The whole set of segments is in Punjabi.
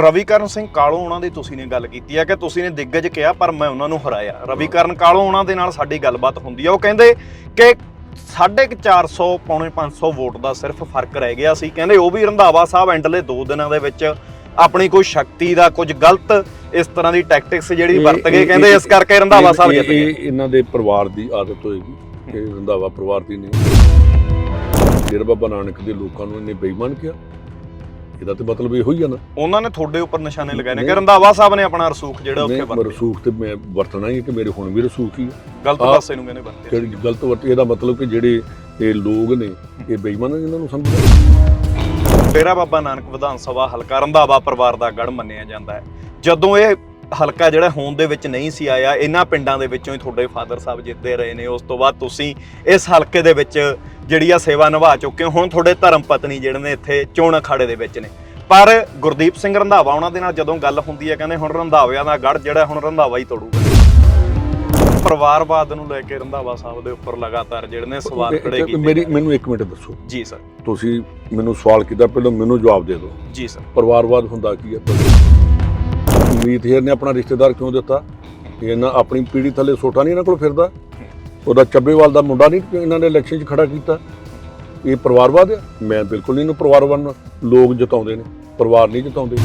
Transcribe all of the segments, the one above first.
ਰਵੀਕਰਨ ਸਿੰਘ ਕਾਲੋ ਉਹਨਾਂ ਦੀ ਤੁਸੀਂ ਨੇ ਗੱਲ ਕੀਤੀ ਹੈ ਕਿ ਤੁਸੀਂ ਨੇ ਦਿੱਗਜ ਕਿਹਾ ਪਰ ਮੈਂ ਉਹਨਾਂ ਨੂੰ ਹਰਾਇਆ। ਰਵੀਕਰਨ ਕਾਲੋ ਉਹਨਾਂ ਦੇ ਨਾਲ ਸਾਡੀ ਗੱਲਬਾਤ ਹੁੰਦੀ ਹੈ ਉਹ ਕਹਿੰਦੇ ਕਿ ਸਾਢੇ ਕੁ 400 ਪੌਣੇ 500 ਵੋਟ ਦਾ ਸਿਰਫ ਫ਼ਰਕ ਰਹਿ ਗਿਆ ਸੀ। ਕਹਿੰਦੇ ਉਹ ਵੀ ਰੰਧਾਵਾ ਸਾਹਿਬ ਐਂਡਲੇ 2 ਦਿਨਾਂ ਦੇ ਵਿੱਚ ਆਪਣੀ ਕੋਈ ਸ਼ਕਤੀ ਦਾ ਕੁਝ ਗਲਤ ਇਸ ਤਰ੍ਹਾਂ ਦੀ ਟੈਕਟਿਕਸ ਜਿਹੜੀ ਇਹ- ਵਰਤ ਗਏ ਇਹ- ਕਹਿੰਦੇ ਇਸ ਕਰਕੇ ਰੰਧਾਵਾ ਸਾਹਿਬ ਇਹ- ਜਿੱਤ ਗਏ। ਇਹ ਇਹਨਾਂ ਦੇ ਪਰਿਵਾਰ ਦੀ ਆਦਤ ਹੋਏਗੀ ਕਿ ਰੰਧਾਵਾ ਪਰਿਵਾਰ ਦੀ ਨਹੀਂ। ਡੇਰਾ ਬਾਬਾ ਨਾਨਕ ਦੇ ਲੋਕਾਂ ਨੂੰ ਇਹਨੇ ਬੇਈਮਾਨ ਕਿਹਾ। ਇਹਦਾ ਤੇ ਮਤਲਬ ਇਹੋ ਹੀ ਆ ਨਾ। ਉਹਨਾਂ ਨੇ ਤੁਹਾਡੇ ਉੱਪਰ ਨਿਸ਼ਾਨੇ ਲਗਾਏ ਨੇ। ਕਿ। ਰੰਧਾਵਾ ਸਾਹਿਬ ਨੇ ਆਪਣਾ ਰਸੂਖ ਜਿਹੜਾ ਉੱਥੇ ਵਰਤਿਆ। ਰਸੂਖ ਤੇ ਮੈਂ ਵਰਤਣਾ ਹੀ ਕਿ ਮੇਰੇ ਹੁਣ ਵੀ ਰਸੂਖ ਹੀ ਗਲਤ ਪਾਸੇ ਨੂੰ ਕਹਿੰਦੇ ਵਰਤਿਆ। ਜਿਹੜੀ ਗਲਤ ਵਰਤ ਇਹਦਾ ਮਤਲਬ ਕਿ ਜਿਹੜੇ ਇਹ ਲੋਕ ਨੇ ਇਹ ਬੇਈਮਾਨ ਨੇ ਇਹਨਾਂ ਨੂੰ ਸਮਝਦਾ ਡੇਰਾ ਬਾਬਾ ਨਾਨਕ ਵਿਧਾਨ ਸਭਾ ਹਲਕਾ ਰੰਧਾਵਾ ਪਰਿਵਾਰ ਦਾ ਗੜ ਮੰਨਿਆ ਜਾਂਦਾ ਹੈ। ਜਦੋਂ ਇਹ ਹਲਕਾ ਜਿਹੜਾ ਹੋਂਦ ਦੇ ਵਿੱਚ ਨਹੀਂ ਸੀ ਆਇਆ ਇਹਨਾਂ ਪਿੰਡਾਂ ਦੇ ਵਿੱਚੋਂ ਹੀ ਤੁਹਾਡੇ ਫਾਦਰ ਸਾਹਿਬ ਜਿੱਤਦੇ ਰਹੇ ਨੇ। ਉਸ ਤੋਂ ਬਾਅਦ ਤੁਸੀਂ ਇਸ ਹਲਕੇ ਦੇ ਵਿੱਚ ਜਿਹੜੀ ਆ ਸੇਵਾ ਨਿਭਾ ਚੁੱਕੇ ਹੋ। ਹੁਣ ਤੁਹਾਡੇ ਧਰਮ ਪਤਨੀ ਜਿਹੜੇ ਨੇ ਇੱਥੇ ਚੋਣ ਅਖਾੜੇ ਦੇ ਵਿੱਚ ਨੇ। ਪਰ ਗੁਰਦੀਪ ਸਿੰਘ ਰੰਧਾਵਾ ਉਹਨਾਂ ਦੇ ਨਾਲ ਜਦੋਂ ਗੱਲ ਹੁੰਦੀ ਹੈ ਕਹਿੰਦੇ ਹੁਣ ਰੰਧਾਵਿਆਂ ਦਾ ਗੜ ਜਿਹੜਾ ਹੁਣ ਰੰਧਾਵਾ ਹੀ ਤੋੜੂਗਾ। ਪਰਿਵਾਰਵਾਦ ਨੂੰ ਲੈ ਕੇ ਰੰਧਾਵਾ ਸਾਹਿਬ ਦੇ ਉੱਪਰ ਲਗਾਤਾਰ ਜਿਹੜੇ ਨੇ ਸਵਾਲ ਖੜੇ ਕੀਤੇ ਮੇਰੀ। ਮੈਨੂੰ ਇੱਕ ਮਿੰਟ ਦੱਸੋ। ਜੀ ਸਰ। ਤੁਸੀਂ ਮੈਨੂੰ ਸਵਾਲ ਕੀਤਾ ਪਹਿਲਾਂ ਮੈਨੂੰ ਜਵਾਬ ਦੇ ਦਿਓ। ਜੀ ਸਰ। ਪਰਿਵਾਰਵਾਦ ਹੁੰਦਾ ਕੀ ਹੈ? ਮੀਤ ਹੇਰ ਨੇ ਆਪਣਾ ਰਿਸ਼ਤੇਦਾਰ ਕਿਉਂ ਦਿੱਤਾ? ਇਹਨਾਂ ਆਪਣੀ ਪੀੜੀ ਥੱਲੇ ਸੋਟਾ ਨਹੀਂ ਇਹਨਾਂ ਕੋਲ ਫਿਰਦਾ। ਉਹਦਾ ਚੱਬੇਵਾਲ ਦਾ ਮੁੰਡਾ ਨਹੀਂ ਇਹਨਾਂ ਨੇ ਇਲੈਕਸ਼ਨ 'ਚ ਖੜਾ ਕੀਤਾ। ਇਹ ਪਰਿਵਾਰਵਾਦ ਹੈ ਮੈਂ ਬਿਲਕੁਲ ਨਹੀਂ ਇਹਨੂੰ ਪਰਿਵਾਰਵਾਦ ਲੋਕ ਜਿਤਾਉਂਦੇ ਨੇ ਪਰਿਵਾਰ ਨਹੀਂ ਜਿਤਾਉਂਦੇ।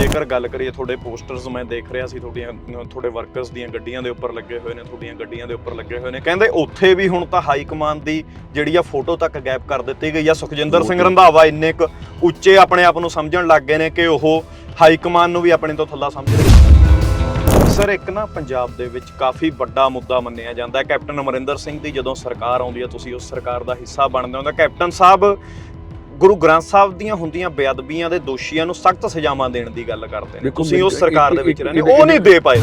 ਜੇਕਰ ਗੱਲ ਕਰੀਏ ਤੁਹਾਡੇ ਪੋਸਟਰਸ ਮੈਂ ਦੇਖ ਰਿਹਾ ਸੀ ਤੁਹਾਡੀਆਂ ਤੁਹਾਡੇ ਵਰਕਰਸ ਦੀਆਂ ਗੱਡੀਆਂ ਦੇ ਉੱਪਰ ਲੱਗੇ ਹੋਏ ਨੇ ਤੁਹਾਡੀਆਂ ਗੱਡੀਆਂ ਦੇ ਉੱਪਰ ਲੱਗੇ ਹੋਏ ਨੇ। ਕਹਿੰਦੇ ਉੱਥੇ ਵੀ ਹੁਣ ਤਾਂ ਹਾਈ ਕਮਾਂਡ ਦੀ ਜਿਹੜੀ ਆ ਫੋਟੋ ਤੱਕ ਗਾਇਬ ਕਰ ਦਿੱਤੀ ਗਈ ਆ। ਸੁਖਜਿੰਦਰ ਸਿੰਘ ਰੰਧਾਵਾ ਇੰਨੇ ਕੁ ਉੱਚੇ ਆਪਣੇ ਆਪ ਨੂੰ ਸਮਝਣ ਲੱਗ ਗਏ ਨੇ ਕਿ ਉਹ ਹਾਈ ਕਮਾਂਡ ਨੂੰ ਵੀ ਆਪਣੇ ਤੋਂ ਥੱਲਾ ਸਮਝ ਰਹੇ ਨੇ ਸਰ ਇੱਕ ਨਾ ਪੰਜਾਬ ਦੇ ਵਿੱਚ ਕਾਫੀ ਵੱਡਾ ਮੁੱਦਾ ਮੰਨਿਆ ਜਾਂਦਾ ਹੈ। ਕੈਪਟਨ ਅਮਰਿੰਦਰ ਸਿੰਘ ਦੀ ਜਦੋਂ ਸਰਕਾਰ ਆਉਂਦੀ ਹੈ ਤੁਸੀਂ ਉਸ ਸਰਕਾਰ ਦਾ ਹਿੱਸਾ ਬਣਦੇ ਹੋ। ਤਾਂ ਕੈਪਟਨ ਸਾਹਿਬ ਗੁਰੂ ਗ੍ਰੰਥ ਸਾਹਿਬ ਦੀਆਂ ਹੁੰਦੀਆਂ ਬੇਅਦਬੀਆਂ ਦੇ ਦੋਸ਼ੀਆਂ ਨੂੰ ਸਖਤ ਸਜ਼ਾਵਾਂ ਦੇਣ ਦੀ ਗੱਲ ਕਰਦੇ ਨੇ। ਤੁਸੀਂ ਉਸ ਸਰਕਾਰ ਦੇ ਵਿੱਚ ਰਹਿੰਦੇ ਉਹ ਨਹੀਂ ਦੇ ਪਾਏ।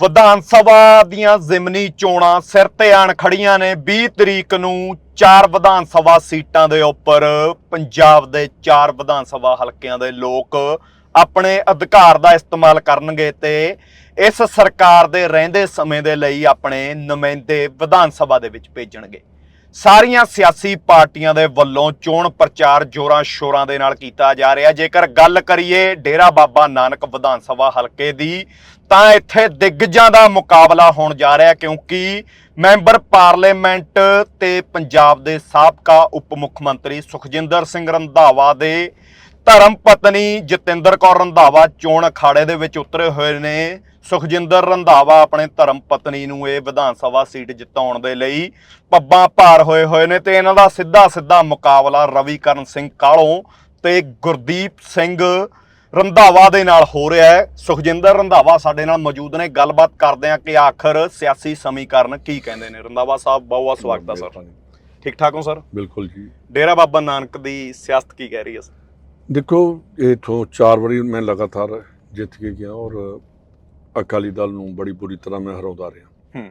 ਵਿਧਾਨ ਸਭਾ ਦੀਆਂ ਜ਼ਿਮਨੀ ਚੋਣਾਂ ਸਿਰ ਤੇ ਆਣ ਖੜੀਆਂ ਨੇ। 20 ਤਰੀਕ ਨੂੰ ਚਾਰ ਵਿਧਾਨ ਸਭਾ ਸੀਟਾਂ ਦੇ ਉੱਪਰ ਪੰਜਾਬ ਦੇ ਚਾਰ ਵਿਧਾਨ ਸਭਾ ਹਲਕਿਆਂ ਦੇ ਲੋਕ ਆਪਣੇ ਅਧਿਕਾਰ ਦਾ ਇਸਤੇਮਾਲ ਕਰਨਗੇ ਤੇ ਇਸ ਸਰਕਾਰ ਦੇ ਰਹਿੰਦੇ ਸਮੇਂ ਦੇ ਲਈ ਆਪਣੇ ਨੁਮਾਇੰਦੇ ਵਿਧਾਨ ਸਭਾ ਦੇ ਵਿੱਚ ਭੇਜਣਗੇ। ਸਾਰੀਆਂ ਸਿਆਸੀ ਪਾਰਟੀਆਂ ਦੇ ਵੱਲੋਂ ਚੋਣ ਪ੍ਰਚਾਰ ਜੋਰਾਂ ਸ਼ੋਰਾਂ ਦੇ ਨਾਲ ਕੀਤਾ ਜਾ ਰਿਹਾ। ਜੇਕਰ ਗੱਲ ਕਰੀਏ ਡੇਰਾ ਬਾਬਾ ਨਾਨਕ ਵਿਧਾਨ ਸਭਾ ਹਲਕੇ ਦੀ ਤਾਂ ਇੱਥੇ ਦਿੱਗਜਾਂ ਦਾ ਮੁਕਾਬਲਾ ਹੋਣ ਜਾ ਰਿਹਾ, ਕਿਉਂਕਿ ਮੈਂਬਰ ਪਾਰਲੀਮੈਂਟ ਤੇ ਪੰਜਾਬ ਦੇ ਸਾਬਕਾ ਉਪ ਮੁੱਖ ਮੰਤਰੀ ਸੁਖਜਿੰਦਰ ਸਿੰਘ ਰੰਧਾਵਾ ਦੇ ਧਰਮ ਪਤਨੀ ਜਤਿੰਦਰ ਕੌਰ ਰੰਧਾਵਾ ਚੋਣ ਅਖਾੜੇ ਦੇ ਵਿੱਚ ਉਤਰੇ ਹੋਏ ਨੇ। ਸੁਖਜਿੰਦਰ ਰੰਧਾਵਾ ਆਪਣੇ ਧਰਮ ਪਤਨੀ ਨੂੰ ਇਹ ਵਿਧਾਨ ਸਭਾ ਸੀਟ ਜਿਤਾਉਣ ਦੇ ਲਈ ਪੱਬਾਂ ਭਾਰ ਹੋਏ ਹੋਏ ਨੇ ਤੇ ਇਹਨਾਂ ਦਾ ਸਿੱਧਾ ਸਿੱਧਾ ਮੁਕਾਬਲਾ ਰਵੀਕਰਨ ਸਿੰਘ ਕਾਲੋਂ ਤੇ ਗੁਰਦੀਪ ਸਿੰਘ ਰੰਧਾਵਾ ਦੇ ਨਾਲ ਹੋ ਰਿਹਾ ਹੈ। ਸੁਖਜਿੰਦਰ ਰੰਧਾਵਾ ਸਾਡੇ ਨਾਲ ਮੌਜੂਦ ਨੇ। ਗੱਲਬਾਤ ਕਰਦੇ ਆ ਕਿ ਆਖਰ ਸਿਆਸੀ ਸਮੀਕਰਨ ਕੀ ਕਹਿੰਦੇ ਨੇ। ਰੰਧਾਵਾ ਸਾਹਿਬ ਬਹੁਤ ਬਹੁਤ ਸਵਾਗਤ ਹੈ ਸਰ। ਠੀਕ ਠਾਕ ਹੋ ਸਰ? ਬਿਲਕੁਲ ਜੀ। ਡੇਰਾ ਬਾਬਾ ਨਾਨਕ ਦੀ ਸਿਆਸਤ ਕੀ ਕਹਿ ਰਹੀ ਹੈ ਸਰ? ਦੇਖੋ ਇਥੋਂ ਚਾਰ ਵਾਰੀ ਮੈਂ ਲਗਾਤਾਰ ਜਿੱਤ ਕੇ ਗਿਆ ਔਰ ਅਕਾਲੀ ਦਲ ਨੂੰ ਬੜੀ ਬੁਰੀ ਤਰ੍ਹਾਂ ਮੈਂ ਹਰਾਉਂਦਾ ਰਿਹਾ। ਹੂੰ।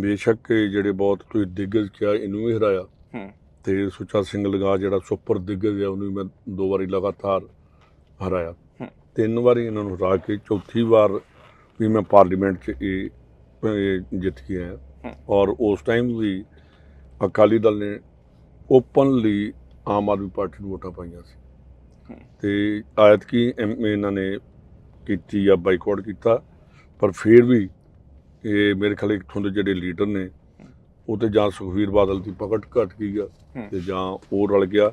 ਬੇਸ਼ੱਕ ਜਿਹੜੇ ਬਹੁਤ ਤੁਸੀਂ ਦਿੱਗਜ ਕਿਹਾ ਇਹਨੂੰ ਵੀ ਹਰਾਇਆ। ਹੂੰ। ਤੇ ਸੁੱਚਾ ਸਿੰਘ ਲਗਾ ਜਿਹੜਾ ਸੁਪਰ ਦਿੱਗਜ ਹੈ ਉਹਨੂੰ ਮੈਂ ਦੋ ਵਾਰੀ ਲਗਾਤਾਰ ਹਰਾਇਆ। ਤਿੰਨ ਵਾਰੀ ਇਹਨਾਂ ਨੂੰ ਹਰਾ ਕੇ ਚੌਥੀ ਵਾਰ ਵੀ ਮੈਂ ਪਾਰਲੀਮੈਂਟ 'ਚ ਇਹ ਜਿੱਤ ਕੇ ਆਇਆ। ਔਰ ਉਸ ਟਾਈਮ ਵੀ ਅਕਾਲੀ ਦਲ ਨੇ ਓਪਨਲੀ ਆਮ ਆਦਮੀ ਪਾਰਟੀ ਨੂੰ ਵੋਟਾਂ ਪਾਈਆਂ ਸੀ। ਤੇ ਆਇਤ ਕੀ ਇਹਨਾਂ ਨੇ ਕੀਤੀ ਜਾਂ ਬਾਈਕਾਟ ਕੀਤਾ ਪਰ ਫਿਰ ਵੀ ਇਹ ਮੇਰੇ ਖਿਆਲ ਇੱਥੋਂ ਦੇ ਜਿਹੜੇ ਲੀਡਰ ਨੇ ਉਹ ਤੇ ਜਾਂ ਸੁਖਵੀਰ ਬਾਦਲ ਦੀ ਪਕੜ ਘਟ ਗਈ ਆ। ਤੇ ਜਾਂ ਉਹ ਰਲ ਗਿਆ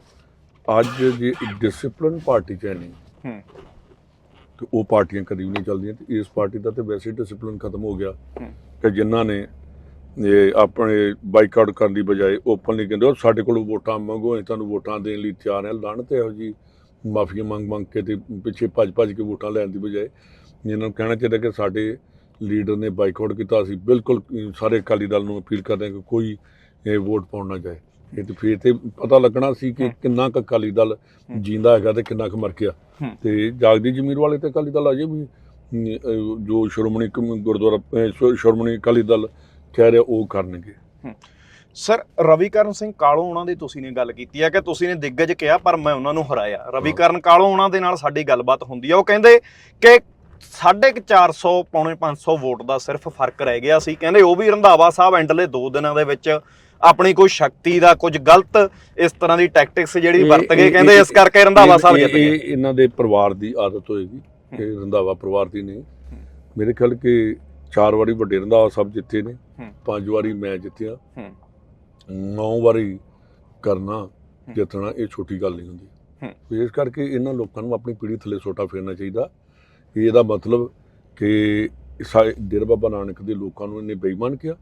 ਅੱਜ ਜੇ ਡਿਸਪਲਿਨ ਪਾਰਟੀ ਚ ਨਹੀਂ ਹੂੰ ਤੇ ਉਹ ਪਾਰਟੀਆਂ ਕਦੀ ਵੀ ਨਹੀਂ ਚੱਲਦੀਆਂ ਤੇ ਇਸ ਪਾਰਟੀ ਦਾ ਤੇ ਵੈਸੇ ਡਿਸਪਲਿਨ ਖਤਮ ਹੋ ਗਿਆ। ਕਿ ਜਿਨ੍ਹਾਂ ਨੇ ਇਹ ਆਪਣੇ ਬਾਈਕਾਟ ਕਰਨ ਦੀ ਬਜਾਏ ਓਪਨਲੀ ਕਹਿੰਦੇ ਉਹ ਸਾਡੇ ਕੋਲ ਵੋਟਾਂ ਮੰਗੋ ਅਸੀਂ ਤੁਹਾਨੂੰ ਵੋਟਾਂ ਦੇਣ ਲਈ ਤਿਆਰ ਹਾਂ ਲੜਨ ਤੇ ਇਹੋ ਜੀ ਮਾਫੀਆ ਮੰਗ ਮੰਗ ਕੇ ਤੇ ਪਿੱਛੇ ਭੱਜ ਭੱਜ ਕੇ ਵੋਟਾਂ ਲੈਣ ਦੀ ਬਜਾਏ ਇਹਨਾਂ ਨੂੰ ਕਹਿਣਾ ਚਾਹੀਦਾ ਕਿ ਸਾਡੇ ਲੀਡਰ ਨੇ ਬਾਈਕਾਟ ਕੀਤਾ ਅਸੀਂ ਬਿਲਕੁਲ ਸਾਰੇ ਅਕਾਲੀ ਦਲ ਨੂੰ ਅਪੀਲ ਕਰਦੇ ਹਾਂ ਕਿ ਕੋਈ ਇਹ ਵੋਟ ਪਾਉਣ ਨਾ ਜਾਏ ਇਹ ਤੇ ਫਿਰ ਤੇ ਪਤਾ ਲੱਗਣਾ ਸੀ ਕਿ। ਕਿੰਨਾ ਕੁ ਅਕਾਲੀ ਦਲ। ਜਿੰਦਾ ਹੈਗਾ ਤੇ ਕਿੰਨਾ ਕੁ ਮਰ ਗਿਆ। ਤੇ ਜਾਗਦੀ ਜ਼ਮੀਰ ਵਾਲੇ ਤੇ ਅਕਾਲੀ ਦਲ ਅਜੇ ਵੀ ਜੋ ਸ਼੍ਰੋਮਣੀ ਗੁਰਦੁਆਰਾ ਸ਼੍ਰੋਮਣੀ ਅਕਾਲੀ ਦਲ ਕਹਿ ਰਿਹਾ ਉਹ ਕਰਨਗੇ। ਸਰ ਰਵੀਕਰਨ ਸਿੰਘ ਕਾਲੋ ਉਹਨਾਂ ਦੀ ਤੁਸੀਂ ਨੇ ਗੱਲ ਕੀਤੀ ਹੈ ਕਿ ਤੁਸੀਂ ਨੇ ਦਿੱਗਜ ਕਿਹਾ ਪਰ ਮੈਂ ਉਹਨਾਂ ਨੂੰ ਹਰਾਇਆ। ਰਵੀਕਰਨ ਕਾਲੋ ਉਹਨਾਂ ਦੇ ਨਾਲ ਸਾਡੀ ਗੱਲਬਾਤ ਹੁੰਦੀ ਹੈ ਉਹ ਕਹਿੰਦੇ ਕਿ ਸਾਢੇ ਕੁ 400 ਪੌਣੇ 500 ਵੋਟ ਦਾ ਸਿਰਫ ਫ਼ਰਕ ਰਹਿ ਗਿਆ ਸੀ। ਕਹਿੰਦੇ ਉਹ ਵੀ ਰੰਧਾਵਾ ਸਾਹਿਬ ਐਂਡਲੇ 2 ਦਿਨਾਂ ਦੇ ਵਿੱਚ ਆਪਣੀ ਕੋਈ ਸ਼ਕਤੀ ਦਾ ਕੁਝ ਗਲਤ ਇਸ ਤਰ੍ਹਾਂ ਦੀ ਟੈਕਟਿਕਸ ਜਿਹੜੀ ਵਰਤ ਗਏ ਕਹਿੰਦੇ ਇਸ ਕਰਕੇ ਰੰਧਾਵਾ ਸਾਹਿਬ ਜਿੱਤ ਗਏ। ਇਹ ਇਹਨਾਂ ਦੇ ਪਰਿਵਾਰ ਦੀ ਆਦਤ ਹੋਏਗੀ ਕਿ ਰੰਧਾਵਾ ਪਰਿਵਾਰ ਦੀ ਨਹੀਂ। ਮੇਰੇ ਖਿਆਲ ਕਿ ਚਾਰ ਵਾਰੀ ਵੱਡੇ ਰੰਧਾਵਾ ਸਾਹਿਬ ਜਿੱਤੇ ਨੇ। ਪੰਜ ਵਾਰੀ ਮੈਂ ਜਿੱਤਿਆ। ਨੌ ਵਾਰੀ ਕਰਨਾ ਜਿੱਤਣਾ ਇਹ ਛੋਟੀ ਗੱਲ ਨਹੀਂ ਹੁੰਦੀ। ਇਸ ਕਰਕੇ ਇਹਨਾਂ ਲੋਕਾਂ ਨੂੰ ਆਪਣੀ ਪੀੜੀ ਥੱਲੇ ਸੋਟਾ ਫੇਰਨਾ ਚਾਹੀਦਾ। ਕਿ ਇਹਦਾ ਮਤਲਬ ਕਿ ਡੇਰਾ ਬਾਬਾ ਨਾਨਕ ਦੇ ਲੋਕਾਂ ਨੂੰ ਇਹਨੇ ਬੇਈਮਾਨ ਕਿਹਾ।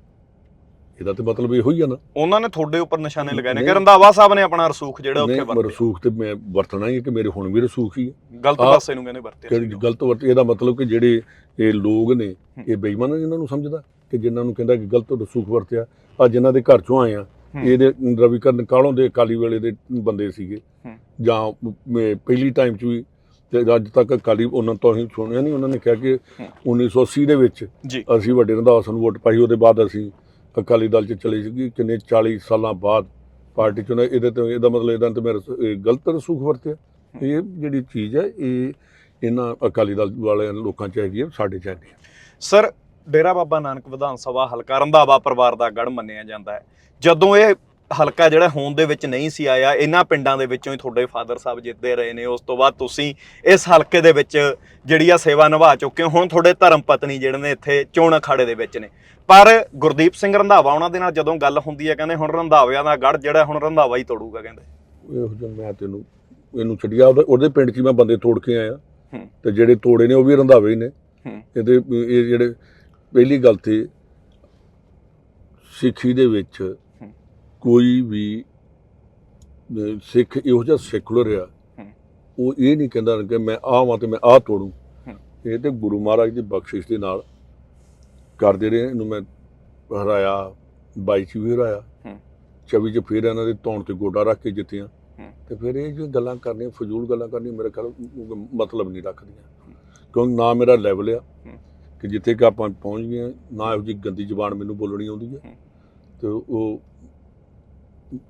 ਇਹਦਾ ਤੇ ਮਤਲਬ ਇਹੋ ਹੀ ਆ ਨਾ ਉਹਨਾਂ ਨੇ ਤੁਹਾਡੇ ਉੱਪਰ ਨਿਸ਼ਾਨੇ ਲਗਾਏ ਨੇ ਕਿ। ਰੰਧਾਵਾ ਸਾਹਿਬ ਨੇ ਆਪਣਾ ਰਸੂਖ ਜਿਹੜਾ ਉੱਥੇ ਨਹੀਂ ਵਰਤਿਆ ਰਸੂਖ ਤੇ ਮੈਂ ਵਰਤਣਾ ਹੀ ਕਿ ਮੇਰੇ ਹੁਣ ਵੀ ਰਸੂਖ ਹੀ ਹੈ ਗਲਤ ਪਾਸੇ ਨੂੰ ਕਹਿੰਦੇ ਵਰਤਿਆ। ਗਲਤ ਵਰਤ ਇਹਦਾ ਮਤਲਬ ਕਿ ਜਿਹੜੇ ਇਹ ਲੋਕ ਨੇ ਇਹ ਬੇਈਮਾਨ ਇਹਨਾਂ ਨੂੰ ਸਮਝਦਾ ਕਿ ਜਿਨ੍ਹਾਂ ਨੂੰ ਕਹਿੰਦਾ ਕਿ ਗਲਤ ਰਸੂਖ ਵਰਤਿਆ ਆ ਜਿਨ੍ਹਾਂ ਦੇ ਘਰ ਚੋਂ ਆਏ ਆ। ਇਹਦੇ ਰਵੀਕਰਨ ਕਾਲੋਂ ਦੇ ਅਕਾਲੀ ਵੇਲੇ ਦੇ ਬੰਦੇ ਸੀਗੇ। ਜਾਂ ਪਹਿਲੀ ਟਾਈਮ 'ਚ ਵੀ ਤੇ ਅੱਜ ਤੱਕ ਅਕਾਲੀ ਉਹਨਾਂ ਤੋਂ ਹੀ ਸੁਣਿਆ ਨਹੀਂ ਉਹਨਾਂ ਨੇ ਕਿਹਾ ਕਿ ਹੂੰ। 1980 ਦੇ ਵਿੱਚ ਅਸੀਂ ਵੱਡੇ ਰੰਧਾਵਾ ਨੂੰ ਵੋਟ ਪਾਈ ਉਹਦੇ ਬਾਅਦ ਅਸੀਂ ਅਕਾਲੀ ਦਲ 'ਚ ਚਲੀ ਸੀਗੇ, ਕਿੰਨੇ 40 ਸਾਲਾਂ ਬਾਅਦ ਪਾਰਟੀ ਚੋਂ ਇਹਦੇ ਤੇ, ਇਹਦਾ ਮਤਲਬ ਇਹਦਾ ਤੇ ਮੇਰਾ ਇਹ ਗਲਤ ਰਸੂਖ ਵਰਤਿਆ। ਇਹ ਜਿਹੜੀ ਚੀਜ਼ ਹੈ, ਇਹ ਇਹਨਾਂ ਅਕਾਲੀ ਦਲ ਵਾਲਿਆਂ ਲੋਕਾਂ 'ਚ ਹੈਗੀ ਹੈ, ਸਾਡੇ 'ਚ ਹੈ। ਨਹੀਂ ਸਰ, ਡੇਰਾ ਬਾਬਾ ਨਾਨਕ ਵਿਧਾਨ ਸਭਾ ਹਲਕਾ ਰੰਧਾਵਾ ਪਰਿਵਾਰ ਦਾ ਗੜ ਮੰਨਿਆ ਜਾਂਦਾ ਹੈ। ਜਦੋਂ ਇਹ ਹਲਕਾ ਜਿਹੜਾ ਹੋਂਦ ਦੇ ਵਿੱਚ ਨਹੀਂ ਸੀ ਆਇਆ ਇਹਨਾਂ ਪਿੰਡਾਂ ਦੇ ਵਿੱਚੋਂ ਹੀ ਤੁਹਾਡੇ ਫਾਦਰ ਸਾਹਿਬ ਜਿੱਤਦੇ ਰਹੇ ਨੇ। ਉਸ ਤੋਂ ਬਾਅਦ ਤੁਸੀਂ ਇਸ ਹਲਕੇ ਦੇ ਵਿੱਚ ਜਿਹੜੀ ਆ ਸੇਵਾ ਨਿਭਾ ਚੁੱਕੇ ਹੋ। ਹੁਣ ਤੁਹਾਡੇ ਧਰਮ ਪਤਨੀ ਜਿਹੜੇ ਨੇ ਇੱਥੇ ਚੋਣ ਅਖਾੜੇ ਦੇ ਵਿੱਚ ਨੇ। ਪਰ ਗੁਰਦੀਪ ਸਿੰਘ ਰੰਧਾਵਾ ਉਹਨਾਂ ਦੇ ਨਾਲ ਜਦੋਂ ਗੱਲ ਹੁੰਦੀ ਹੈ ਕਹਿੰਦੇ ਹੁਣ ਰੰਧਾਵਿਆਂ ਦਾ ਗੜ ਜਿਹੜਾ ਹੁਣ ਰੰਧਾਵਾ ਹੀ ਤੋੜੂਗਾ ਕਹਿੰਦੇ। ਇਹੋ ਜਿਹਾ ਮੈਂ ਤੈਨੂੰ ਇਹਨੂੰ ਛੱਡਿਆ। ਉਹਦੇ- ਪਿੰਡ 'ਚ ਮੈਂ ਬੰਦੇ ਤੋੜ ਕੇ ਆਇਆ। ਤੇ ਜਿਹੜੇ ਤੋੜੇ ਨੇ ਉਹ ਵੀ ਰੰਧਾਵੇ ਹੀ ਨੇ। ਇਹਦੇ ਇਹ ਜਿਹੜੇ ਪਹਿਲੀ ਗੱਲ ਤੇ ਸਿੱਖੀ ਦੇ ਵਿੱਚ ਕੋਈ ਵੀ ਸਿੱਖ ਇਹੋ ਜਿਹਾ ਸੈਕੂਲਰ ਆ। ਉਹ ਇਹ ਨਹੀਂ ਕਹਿੰਦਾ ਕਿ ਮੈਂ ਆਹ ਵਾਂ ਤੇ ਮੈਂ ਆਹ ਤੋੜੂ। ਇਹ ਤੇ ਗੁਰੂ ਮਹਾਰਾਜ ਦੀ ਬਖਸ਼ਿਸ਼ ਦੇ ਨਾਲ ਕਰਦੇ ਰਹੇ ਇਹਨੂੰ ਮੈਂ ਹਰਾਇਆ ਬਾਈ ਚ ਵੀ ਹਰਾਇਆ ਹੂੰ। 24 ਚ ਫਿਰ ਇਹਨਾਂ ਦੇ ਧੌਣ ਤੇ ਗੋਡਾ ਰੱਖ ਕੇ ਜਿੱਤਿਆ। ਤੇ ਫਿਰ ਇਹ ਜੋ ਗੱਲਾਂ ਕਰਨੀਆਂ ਫਜ਼ੂਲ ਗੱਲਾਂ ਕਰਨੀਆਂ ਮੇਰੇ ਖਿਆਲ ਮਤਲਬ ਨਹੀਂ ਰੱਖਦੀਆਂ ਕਿਉਂਕਿ ਨਾ ਮੇਰਾ ਲੈਵਲ ਆ। ਕਿ ਜਿੱਥੇ ਕਿ ਆਪਾਂ ਪਹੁੰਚ ਗਏ ਨਾ ਇਹੋ ਜਿਹੀ ਗੰਦੀ ਜ਼ੁਬਾਨ ਮੈਨੂੰ ਬੋਲਣੀ ਆਉਂਦੀ ਹੂੰ। ਤੇ ਉਹ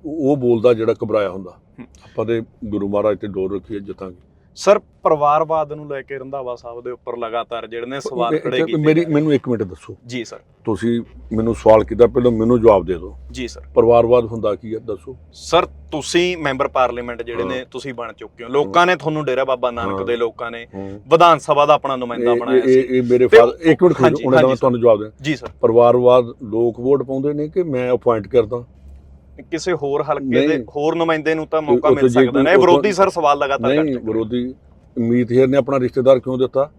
ਉਹ ਬੋਲਦਾ ਜਿਹੜਾ ਘਬਰਾਇਆ ਹੁੰਦਾ। ਹੂੰ। ਆਪਾਂ ਤੇ ਗੁਰੂ ਮਹਾਰਾਜ ਤੇ ਡੋਰ ਰੱਖੀਏ ਜਿੱਤਾਂਗੇ ਸਰ ਪਰਿਵਾਰਵਾਦ ਨੂੰ ਲੈ ਕੇ ਰੰਧਾਵਾ ਸਾਹਿਬ ਦੇ ਉੱਪਰ ਲਗਾਤਾਰ ਜਿਹੜੇ ਨੇ ਸਵਾਲ ਖੜੇ ਕੀਤੇ ਮੇਰੀ। ਮੈਨੂੰ ਇੱਕ ਮਿੰਟ ਦੱਸੋ। ਜੀ ਸਰ। ਤੁਸੀਂ ਮੈਨੂੰ ਸਵਾਲ ਕੀਤਾ ਪਹਿਲਾਂ ਮੈਨੂੰ ਜਵਾਬ ਦੇ ਦਿਓ। ਜੀ ਸਰ। ਪਰਿਵਾਰਵਾਦ ਹੁੰਦਾ ਕੀ ਹੈ ਦੱਸੋ। ਸਰ ਤੁਸੀਂ ਮੈਂਬਰ ਪਾਰਲੀਮੈਂਟ ਜਿਹੜੇ ਨੇ ਹਾਂ। ਤੁਸੀਂ ਬਣ ਚੁੱਕੇ ਹੋ। ਲੋਕਾਂ ਨੇ ਤੁਹਾਨੂੰ ਡੇਰਾ ਬਾਬਾ ਨਾਨਕ ਹਾਂ। ਦੇ ਲੋਕਾਂ ਨੇ ਹਾਂ। ਵਿਧਾਨ ਸਭਾ ਦਾ ਆਪਣਾ ਨੁਮਾਇੰਦਾ ਬਣਾਇਆ ਸੀ। ਇਹ ਮੇਰੇ ਫਾਦਰ ਇੱਕ ਮਿੰਟ ਖੜੋ ਉਹਨਾਂ ਦਾ ਤੁਹਾਨੂੰ ਜਵਾਬ ਦੇਣਾ। ਜੀ ਸਰ। ਪਰਿਵਾਰਵਾਦ ਲੋਕ ਵੋਟ ਪਾਉਂਦੇ ਨੇ ਕਿ ਮੈਂ ਅਪਾਇੰਟ ਕਰਦਾ? ਕਿਸੇ ਹੋਰ ਹਲਕੇ ਦੇ। ਹੋਰ ਨੁਮਾਇੰਦੇ ਨੂੰ ਤਾਂ ਮੌਕਾ ਮਿਲ ਸਕਦਾ ਨਾ ਇਹ ਵਿਰੋਧੀ ਸਰ ਸਵਾਲ ਲਗਾਤਾਰ ਕਰ ਨਹੀਂ ਚੁੱਕੇ ਨੇ। ਵਿਰੋਧੀ ਮੀਤ ਹੇਰ ਨੇ ਆਪਣਾ ਰਿਸ਼ਤੇਦਾਰ ਕਿਉਂ ਦਿੱਤਾ।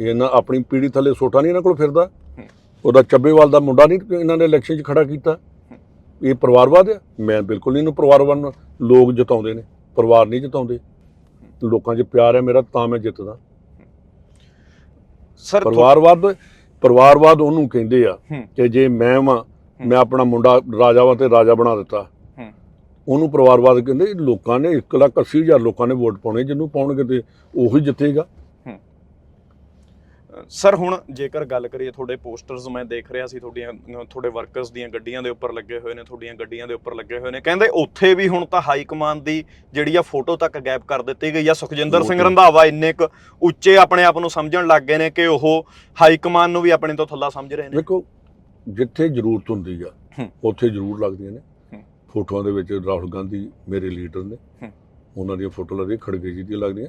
ਇਹਨਾਂ ਆਪਣੀ ਪੀੜੀ ਥੱਲੇ ਸੋਟਾ ਨਹੀਂ ਇਹਨਾਂ ਕੋਲ ਫਿਰਦਾ। ਉਹਦਾ ਚੱਬੇਵਾਲ ਦਾ ਮੁੰਡਾ ਨਹੀਂ ਇਹਨਾਂ ਨੇ ਇਲੈਕਸ਼ਨ 'ਚ ਖੜਾ ਕੀਤਾ ਇਹ ਪਰਿਵਾਰਵਾਦ ਹੈ ਮੈਂ ਬਿਲਕੁਲ ਨਹੀਂ ਇਹਨੂੰ ਪਰਿਵਾਰਵਾਦ ਲੋਕ ਜਿਤਾਉਂਦੇ ਨੇ ਪਰਿਵਾਰ ਨਹੀਂ ਜਿਤਾਉਂਦੇ ਲੋਕਾਂ 'ਚ ਪਿਆਰ ਹੈ ਮੇਰਾ ਤਾਂ ਮੈਂ ਜਿੱਤਦਾ ਸਰ ਪਰਿਵਾਰਵਾਦ ਪਰਿਵਾਰਵਾਦ ਉਹਨੂੰ ਕਹਿੰਦੇ ਆ। ਕਿ ਜੇ ਮੈਂ ਵਾਂ ਮੈਂ ਆਪਣਾ ਮੁੰਡਾ ਰਾਜਾ ਵਾਂ ਤੇ ਰਾਜਾ ਬਣਾ ਦਿੱਤਾ। ਉਹਨੂੰ ਪਰਿਵਾਰਵਾਦ ਕਹਿੰਦੇ ਲੋਕਾਂ ਨੇ 1 ਲੱਖ 80 ਹਜ਼ਾਰ ਲੋਕਾਂ ਨੇ ਵੋਟ ਪਾਉਣੇ ਜਿਹਨੂੰ ਪਾਉਣਗੇ ਤੇ ਉਹੀ ਜਿੱਤੇਗਾ। ਸਰ ਹੁਣ ਜੇਕਰ ਗੱਲ ਕਰੀਏ ਤੁਹਾਡੇ ਪੋਸਟਰਸ ਮੈਂ ਦੇਖ ਰਿਹਾ ਸੀ ਤੁਹਾਡੀਆਂ ਤੁਹਾਡੇ ਵਰਕਰਸ ਦੀਆਂ ਗੱਡੀਆਂ ਦੇ ਉੱਪਰ ਲੱਗੇ ਹੋਏ ਨੇ ਤੁਹਾਡੀਆਂ ਗੱਡੀਆਂ ਦੇ ਉੱਪਰ ਲੱਗੇ ਹੋਏ ਨੇ। ਕਹਿੰਦੇ ਉੱਥੇ ਵੀ ਹੁਣ ਤਾਂ ਹਾਈ ਕਮਾਂਡ ਦੀ ਜਿਹੜੀ ਆ ਫੋਟੋ ਤੱਕ ਗਾਇਬ ਕਰ ਦਿੱਤੀ ਗਈ ਆ। ਸੁਖਜਿੰਦਰ ਸਿੰਘ ਰੰਧਾਵਾ ਇੰਨੇ ਕੁ ਉੱਚੇ ਆਪਣੇ ਆਪ ਨੂੰ ਸਮਝਣ ਲੱਗ ਗਏ ਨੇ ਕਿ ਉਹ ਹਾਈ ਕਮਾਂਡ ਨੂੰ ਵੀ ਆਪਣੇ ਤੋਂ ਥੱਲਾ ਸਮਝ ਰਹੇ ਨੇ। ਦੇਖੋ ਜਿੱਥੇ ਜ਼ਰੂਰਤ ਹੁੰਦੀ ਆ। ਉੱਥੇ ਜ਼ਰੂਰ ਲੱਗਦੀਆਂ ਨੇ। ਫੋਟੋਆਂ ਦੇ ਵਿੱਚ ਰਾਹੁਲ ਗਾਂਧੀ ਮੇਰੇ ਲੀਡਰ ਨੇ। ਉਹਨਾਂ ਦੀਆਂ ਫੋਟੋ ਲੱਗਦੀਆਂ ਖੜਗੇ ਜੀ ਦੀਆਂ ਲੱਗਦੀਆਂ।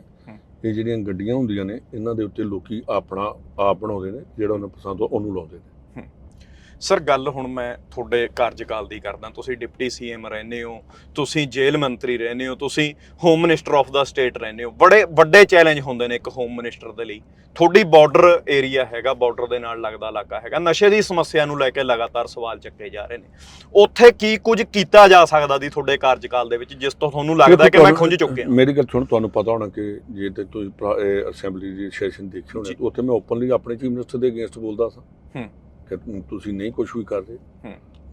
ਇਹ ਜਿਹੜੀਆਂ ਗੱਡੀਆਂ ਹੁੰਦੀਆਂ ਨੇ ਇਹਨਾਂ ਦੇ ਉੱਤੇ ਲੋਕੀ ਆਪਣਾ ਆਪ ਬਣਾਉਂਦੇ ਨੇ ਜਿਹੜਾ ਉਹਨਾਂ ਪਸੰਦ ਆ ਉਹਨੂੰ ਲਾਉਂਦੇ ਨੇ ਸਰ ਗੱਲ ਹੁਣ ਮੈਂ ਤੁਹਾਡੇ ਕਾਰਜਕਾਲ ਦੀ ਕਰਦਾ। ਤੁਸੀਂ ਡਿਪਟੀ ਸੀਐਮ ਰਹਿੰਦੇ ਹੋ ਤੁਸੀਂ ਜੇਲ੍ਹ ਮੰਤਰੀ ਰਹਿੰਦੇ ਹੋ ਤੁਸੀਂ home minister of the state ਰਹਿੰਦੇ ਹੋ। ਬੜੇ ਵੱਡੇ ਚੈਲੰਜ ਹੁੰਦੇ ਨੇ ਇੱਕ ਹੋਮ ਮਿਨਿਸਟਰ ਦੇ ਲਈ। ਤੁਹਾਡੀ ਬਾਰਡਰ ਏਰੀਆ ਹੈਗਾ ਬਾਰਡਰ ਦੇ ਨਾਲ ਲੱਗਦਾ ਇਲਾਕਾ ਹੈਗਾ। ਨਸ਼ੇ ਦੀ ਸਮੱਸਿਆ ਨੂੰ ਲੈ ਕੇ ਲਗਾਤਾਰ ਸਵਾਲ ਚੱਕੇ ਜਾ ਰਹੇ ਨੇ। ਉੱਥੇ ਕੀ ਕੁਝ ਕੀਤਾ ਜਾ ਸਕਦਾ ਦੀ ਤੁਹਾਡੇ ਕਾਰਜਕਾਲ ਦੇ ਵਿੱਚ ਜਿਸ ਤੋਂ ਤੁਹਾਨੂੰ ਲੱਗਦਾ ਕਿ ਮੈਂ ਖੁੰਝ ਚੁੱਕਿਆ ਮੇਰੀ ਗੱਲ ਸੁਣ ਤੁਹਾਨੂੰ ਪਤਾ ਹੋਣਾ ਕਿ ਜੇ ਤੇ ਤੁਸੀਂ ਅਸੈਂਬਲੀ ਦੀ ਸੈਸ਼ਨ ਦੇਖੀ ਹੋਣੀ। ਉੱਥੇ ਮੈਂ ਓਪਨਲੀ ਆਪਣੇ ਚੀਫ ਮਿਨਿਸਟਰ ਦੇ ਅਗੇਂਸਟ ਬੋਲਦਾ ਸਾਂ। ਹੂੰ। ਕਿ ਤੁਸੀਂ ਨਹੀਂ ਕੁਝ ਵੀ ਕਰ ਰਹੇ।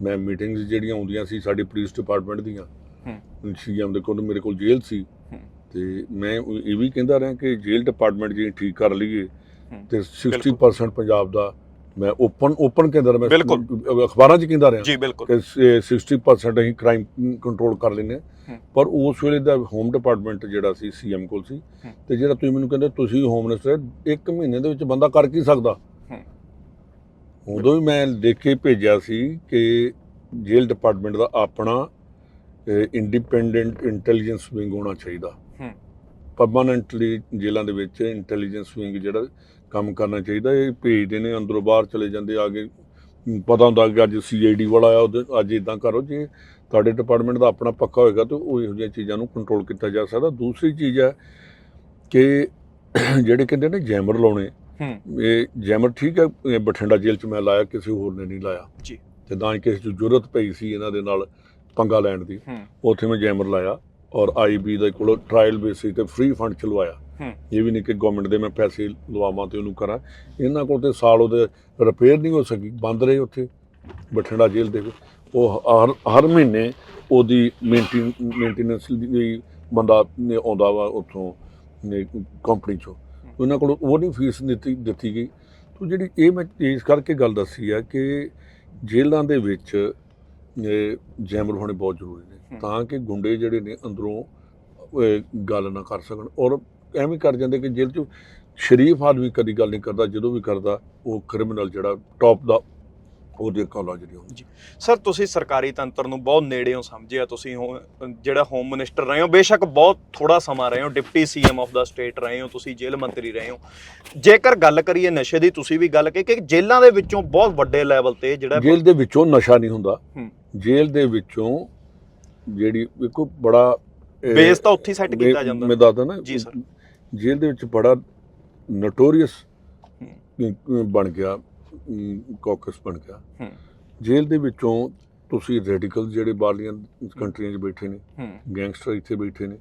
ਮੈਂ ਮੀਟਿੰਗਸ ਜਿਹੜੀਆਂ ਹੁੰਦੀਆਂ ਸੀ ਸਾਡੀ ਪੁਲਿਸ ਡਿਪਾਰਟਮੈਂਟ ਦੀਆਂ ਹੂੰ। ਸੀਐਮ ਦੇ ਕੋਲ ਮੇਰੇ ਕੋਲ ਜੇਲ੍ਹ ਸੀ। ਤੇ ਮੈਂ ਇਹ ਵੀ ਕਹਿੰਦਾ ਰਿਹਾ ਕਿ ਜੇਲ੍ਹ ਡਿਪਾਰਟਮੈਂਟ ਜੇ ਠੀਕ ਕਰ ਲਈਏ। ਤੇ 60% ਪੰਜਾਬ ਦਾ ਮੈਂ ਓਪਨ ਓਪਨ ਕਹਿੰਦਾ ਮੈਂ। ਅਖਬਾਰਾਂ 'ਚ ਕਹਿੰਦਾ ਰਿਹਾ ਜੀ ਬਿਲਕੁਲ ਕਿ ਸ- 60% ਅਸੀਂ ਕ੍ਰਾਈਮ ਕੰਟਰੋਲ ਕਰ ਲੈਨੇ। ਪਰ ਉਸ ਵੇਲੇ ਦਾ ਹੋਮ ਡਿਪਾਰਟਮੈਂਟ ਜਿਹੜਾ ਸੀ ਸੀਐਮ ਕੋਲ ਸੀ। ਤੇ ਜਿਹੜਾ ਤੁਸੀਂ ਮੈਨੂੰ ਕਹਿੰਦੇ ਤੁਸੀਂ ਹੋਮ ਮਿਨਿਸਟਰ ਇੱਕ ਮਹੀਨੇ ਦੇ ਵਿੱਚ ਬੰਦਾ ਕਰ ਕੀ ਸਕਦਾ। ਉਦੋਂ ਵੀ ਮੈਂ ਲਿਖ ਕੇ ਭੇਜਿਆ ਸੀ ਕਿ ਜੇਲ੍ਹ ਡਿਪਾਰਟਮੈਂਟ ਦਾ ਆਪਣਾ ਇੰਡੀਪੈਂਡੈਂਟ ਇੰਟੈਲੀਜੈਂਸ ਵਿੰਗ ਹੋਣਾ ਚਾਹੀਦਾ ਹੂੰ। ਪਰਮਾਨੈਂਟਲੀ ਜੇਲ੍ਹਾਂ ਦੇ ਵਿੱਚ ਇੰਟੈਲੀਜੈਂਸ ਵਿੰਗ ਜਿਹੜਾ ਕੰਮ ਕਰਨਾ ਚਾਹੀਦਾ ਇਹ ਭੇਜਦੇ ਨੇ ਅੰਦਰੋਂ ਬਾਹਰ ਚਲੇ ਜਾਂਦੇ ਆਗੇ ਪਤਾ ਹੁੰਦਾ ਕਿ ਅੱਜ ਸੀਆਈਡੀ ਵਾਲਾ ਆ ਉਹਦੇ ਅੱਜ ਇਦਾਂ ਕਰੋ ਜੇ ਤੁਹਾਡੇ ਡਿਪਾਰਟਮੈਂਟ ਦਾ ਆਪਣਾ ਪੱਕਾ ਹੋਏਗਾ ਤਾਂ ਉਹ ਇਹੋ ਜਿਹੀਆਂ ਚੀਜ਼ਾਂ ਨੂੰ ਕੰਟਰੋਲ ਕੀਤਾ ਜਾ ਸਕਦਾ ਦੂਸਰੀ ਚੀਜ਼ ਹੈ ਕਿ ਜਿਹੜੇ ਕਹਿੰਦੇ ਨੇ ਜੈਮਰ ਲਾਉਣੇ ਇਹ ਜੈਮਰ ਠੀਕ ਹੈ ਬਠਿੰਡਾ ਜੇਲ੍ਹ 'ਚ ਮੈਂ ਲਾਇਆ ਕਿਸੇ ਹੋਰ ਨੇ ਨਹੀਂ ਲਾਇਆ। ਜੀ। ਤੇ ਨਾ ਹੀ ਕਿਸੇ ਨੂੰ ਜ਼ਰੂਰਤ ਪਈ ਸੀ ਇਹਨਾਂ ਦੇ ਨਾਲ ਪੰਗਾ ਲੈਣ ਦੀ। ਉੱਥੇ ਮੈਂ ਜੈਮਰ ਲਾਇਆ ਔਰ ਆਈਬੀ ਦੇ ਕੋਲੋਂ ਟ੍ਰਾਇਲ ਬੇਸਿਸ ਤੇ ਫ੍ਰੀ ਫੰਡ ਚਲਵਾਇਆ। ਹੂੰ। ਇਹ ਵੀ ਨਹੀਂ ਕਿ ਗਵਰਨਮੈਂਟ ਦੇ ਮੈਂ ਪੈਸੇ ਲਵਾਵਾਂ ਤੇ ਉਹਨੂੰ ਕਰਾਂ। ਇਹਨਾਂ ਕੋਲ ਤੇ ਸਾਲ ਉਹਦੇ ਰਿਪੇਅਰ ਨਹੀਂ ਹੋ ਸਕੀ ਬੰਦ ਰਹੇ ਉੱਥੇ ਬਠਿੰਡਾ ਜੇਲ੍ਹ ਦੇ ਉਹ ਹਰ ਹਰ ਮਹੀਨੇ ਉਹਦੀ ਮੇਨਟੇਨ ਮੇਨਟੇਨੈਂਸ ਲਈ ਬੰਦਾ ਆਉਂਦਾ ਵਾ ਉੱਥੋਂ ਕੰਪਨੀ ਚੋਂ। ਉਹਨਾਂ ਕੋਲ ਉਹ ਨਹੀਂ ਫੀਸ ਦਿੱਤੀ ਦਿੱਤੀ ਗਈ। ਤੋ ਜਿਹੜੀ ਇਹ ਮੈਂ ਇਸ ਕਰਕੇ ਗੱਲ ਦੱਸੀ ਆ ਕਿ ਜੇਲ੍ਹਾਂ ਦੇ ਵਿੱਚ ਜੈਮਰ ਹੋਣੇ ਬਹੁਤ ਜ਼ਰੂਰੀ ਨੇ। ਤਾਂ ਕਿ ਗੁੰਡੇ ਜਿਹੜੇ ਨੇ ਅੰਦਰੋਂ ਗੱਲ ਨਾ ਕਰ ਸਕਣ। ਔਰ ਐਵੇਂ ਕਰ ਜਾਂਦੇ ਕਿ ਜੇਲ੍ਹ 'ਚ ਸ਼ਰੀਫ ਆਦਮੀ ਕਦੀ ਗੱਲ ਨਹੀਂ ਕਰਦਾ ਜਦੋਂ ਵੀ ਕਰਦਾ ਉਹ ਕ੍ਰਿਮੀਨਲ ਜਿਹੜਾ ਟੌਪ ਦਾ ਉਹਦੇ ਕਾਲਾ ਜਿਹੜੀ ਹੁੰਦੀ ਸਰ ਤੁਸੀਂ ਸਰਕਾਰੀ ਤੰਤਰ ਨੂੰ ਬਹੁਤ ਨੇੜਿਓਂ ਸਮਝਿਆ ਤੁਸੀਂ ਜਿਹੜਾ ਹੋਮ ਮਿਨਿਸਟਰ ਰਹੇ ਹੋ ਬੇਸ਼ੱਕ ਬਹੁਤ ਥੋੜਾ ਸਮਾਂ ਰਹੇ ਹੋ deputy CM of the state ਰਹੇ ਹੋ ਤੁਸੀਂ ਜੇਲ੍ਹ ਮੰਤਰੀ ਰਹੇ ਹੋ। ਜੇਕਰ ਗੱਲ ਕਰੀਏ ਨਸ਼ੇ ਦੀ ਤੁਸੀਂ ਵੀ ਗੱਲ ਕੀਤੀ ਕਿ ਜੇਲ੍ਹਾਂ ਦੇ ਵਿੱਚੋਂ ਬਹੁਤ ਵੱਡੇ ਲੈਵਲ ਤੇ ਜਿਹੜਾ ਜੇਲ੍ਹ ਦੇ ਵਿੱਚੋਂ ਨਸ਼ਾ ਨਹੀਂ ਹੁੰਦਾ। ਜੇਲ੍ਹ ਦੇ ਵਿੱਚੋਂ ਜਿਹੜੀ ਵੇਖੋ ਬੜਾ ਬੇਸ ਤਾਂ ਉੱਥੇ ਸੈੱਟ ਕੀਤਾ ਜਾਂਦਾ। ਮੈਂ ਦੱਸਦਾ ਨਾ ਜੀ ਸਰ। ਜੇਲ੍ਹ ਦੇ ਵਿੱਚ ਬੜਾ ਨੋਟੋਰੀਅਸ ਬਣ ਗਿਆ। ਕੌਕਸ ਬਣ ਗਿਆ। ਜੇਲ੍ਹ ਦੇ ਵਿੱਚੋਂ ਤੁਸੀਂ ਰੈਡੀਕਲ ਜਿਹੜੇ ਬਾਹਰਲੀਆਂ ਕੰਟਰੀਆਂ 'ਚ ਬੈਠੇ ਨੇ ਗੈਂਗਸਟਰ ਇੱਥੇ ਬੈਠੇ ਨੇ